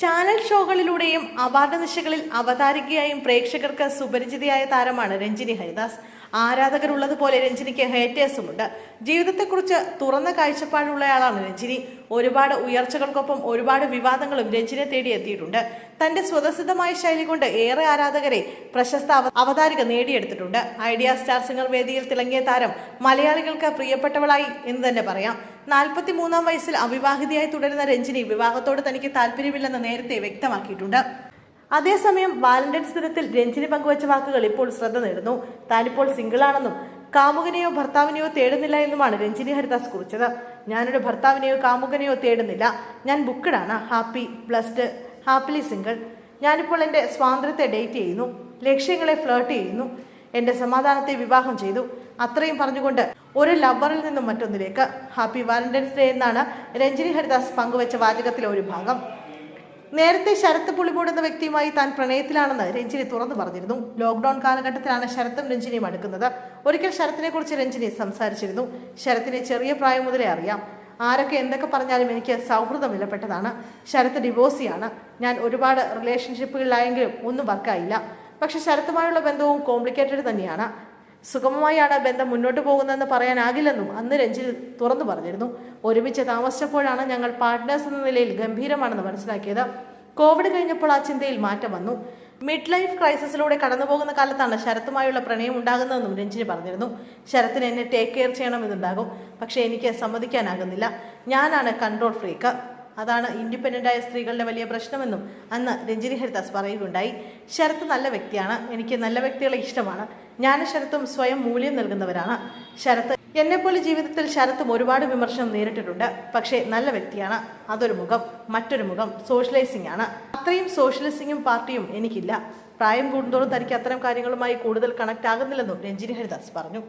Channel ഷോകളിലൂടെയും award നിശകളിൽ അവതാരികയായും പ്രേക്ഷകർക്ക് സുപരിചിതയായ താരമാണ് രഞ്ജിനി ഹരിദാസ്. ആരാധകരുള്ളതുപോലെ രഞ്ജിനിക്ക് ഹേറ്റേഴ്സുമുണ്ട് ജീവിതത്തെക്കുറിച്ച് തുറന്ന കാഴ്ചപ്പാടുള്ളയാളാണ് രഞ്ജിനി. ഒരുപാട് ഉയർച്ചകൾക്കൊപ്പം ഒരുപാട് വിവാദങ്ങളും രഞ്ജിനെ തേടിയെത്തിയിട്ടുണ്ട്. തന്റെ സ്വതസിദ്ധമായ ശൈലി കൊണ്ട് ഏറെ ആരാധകരെ പ്രശസ്ത അവ- അവതാരിക നേടിയെടുത്തിട്ടുണ്ട്. ഐഡിയ സ്റ്റാർ സിംഗർ വേദിയിൽ തിളങ്ങിയ താരം മലയാളികൾക്ക് പ്രിയപ്പെട്ടവളായി എന്ന് തന്നെ പറയാം. നാൽപ്പത്തി മൂന്നാം വയസ്സിൽ അവിവാഹിതയായി തുടരുന്ന രഞ്ജിനി വിവാഹത്തോട് തനിക്ക് താല്പര്യമില്ലെന്ന് നേരത്തെ വ്യക്തമാക്കിയിട്ടുണ്ട്. അതേസമയം വാലന്റൈൻസ് ദിനത്തിൽ രഞ്ജിനി പങ്കുവച്ച വാക്കുകൾ ഇപ്പോൾ ശ്രദ്ധ നേടുന്നു. താനിപ്പോൾ സിംഗിളാണെന്നും കാമുകനെയോ ഭർത്താവിനെയോ തേടുന്നില്ല എന്നുമാണ് രഞ്ജിനി ഹരിദാസ് കുറിച്ചത്. ഞാനൊരു ഭർത്താവിനെയോ കാമുകനെയോ തേടുന്നില്ല. ഞാൻ ബുക്കഡാണ്. Happy blessed happily single. ഞാനിപ്പോൾ എന്റെ സ്വാതന്ത്ര്യത്തെ ഡേറ്റ് ചെയ്യുന്നു. ലക്ഷ്യങ്ങളെ ഫ്ലേർട്ട് ചെയ്യുന്നു. എന്റെ സമാധാനത്തെ വിവാഹം ചെയ്തു. അത്രയും പറഞ്ഞുകൊണ്ട് ഒരു ലവറിൽ നിന്നും മറ്റൊന്നിലേക്ക്. ഹാപ്പി വാലന്റൈൻസ് ഡേ എന്നാണ് രഞ്ജിനി ഹരിദാസ് പങ്കുവച്ച വാചകത്തിലെ ഒരു ഭാഗം. നേരത്തെ ശരത്ത് പുളിമൂട് എന്ന വ്യക്തിയുമായി താൻ പ്രണയത്തിലാണെന്ന് രഞ്ജിനി തുറന്നു പറഞ്ഞിരുന്നു. ലോക്ക്ഡൌൺ കാലഘട്ടത്തിലാണ് ശരത്തും രഞ്ജിനിയും അടുക്കുന്നത്. ഒരിക്കൽ ശരത്തിനെ കുറിച്ച് രഞ്ജിനി സംസാരിച്ചിരുന്നു. ശരത്തിനെ ചെറിയ പ്രായം മുതലേ അറിയാം. ആരൊക്കെ എന്തൊക്കെ പറഞ്ഞാലും എനിക്ക് സൗഹൃദം വിലപ്പെട്ടതാണ്. ശരത്ത് ഡിവോഴ്സിയാണ് ഞാൻ ഒരുപാട് റിലേഷൻഷിപ്പുകളിലായെങ്കിലും ഒന്നും വർക്കായില്ല പക്ഷെ ശരത്തുമായുള്ള ബന്ധവും കോംപ്ലിക്കേറ്റഡ് തന്നെയാണ്. സുഗമമായാണ് ബന്ധം മുന്നോട്ട് പോകുന്നതെന്ന് പറയാനാകില്ലെന്നും അന്ന് രഞ്ജിത് തുറന്നു പറഞ്ഞിരുന്നു. ഒരുമിച്ച് താമസിച്ചപ്പോഴാണ് ഞങ്ങൾ പാർട്ട്നേഴ്സ് എന്ന നിലയിൽ ഗംഭീരമാണെന്ന് മനസ്സിലാക്കിയത്. കോവിഡ് കഴിഞ്ഞപ്പോൾ ആ ചിന്തയിൽ മാറ്റം വന്നു. മിഡ് ലൈഫ് ക്രൈസിസിലൂടെ കടന്നുപോകുന്ന കാലത്താണ് ശരത്തുമായുള്ള പ്രണയം ഉണ്ടാകുന്നതെന്നും രഞ്ജിനി പറഞ്ഞിരുന്നു. ശരത്തിന് എന്നെ ടേക്ക് കെയർ ചെയ്യണമെന്നുണ്ടാകും. പക്ഷേ എനിക്ക് സമ്മതിക്കാനാകുന്നില്ല. ഞാനാണ് കൺട്രോൾ ഫ്രീക്ക് അതാണ് ഇൻഡിപെൻഡന്റ് ആയ സ്ത്രീകളുടെ വലിയ പ്രശ്നമെന്നും അന്ന് രഞ്ജിനി ഹരിദാസ് പറയുകയുണ്ടായി. ശരത്ത് നല്ല വ്യക്തിയാണ്. എനിക്ക് നല്ല വ്യക്തികളെ ഇഷ്ടമാണ്. ഞാൻ ശരത്തും സ്വയം മൂല്യം നൽകുന്നവരാണ്. ശരത്ത് എന്നെപ്പോലെ ജീവിതത്തിൽ ശരത്തും ഒരുപാട് വിമർശനം നേരിട്ടിട്ടുണ്ട്. പക്ഷേ നല്ല വ്യക്തിയാണ്. അതൊരു മുഖം മറ്റൊരു മുഖം സോഷ്യലൈസിംഗ് ആണ്. അത്രയും സോഷ്യലിസിങ്ങും പാർട്ടിയും എനിക്കില്ല. പ്രായം കൂടുന്തോറും തനിക്ക് അത്തരം കാര്യങ്ങളുമായി കൂടുതൽ കണക്ട് ആകുന്നില്ലെന്നും രഞ്ജിനി ഹരിദാസ് പറഞ്ഞു.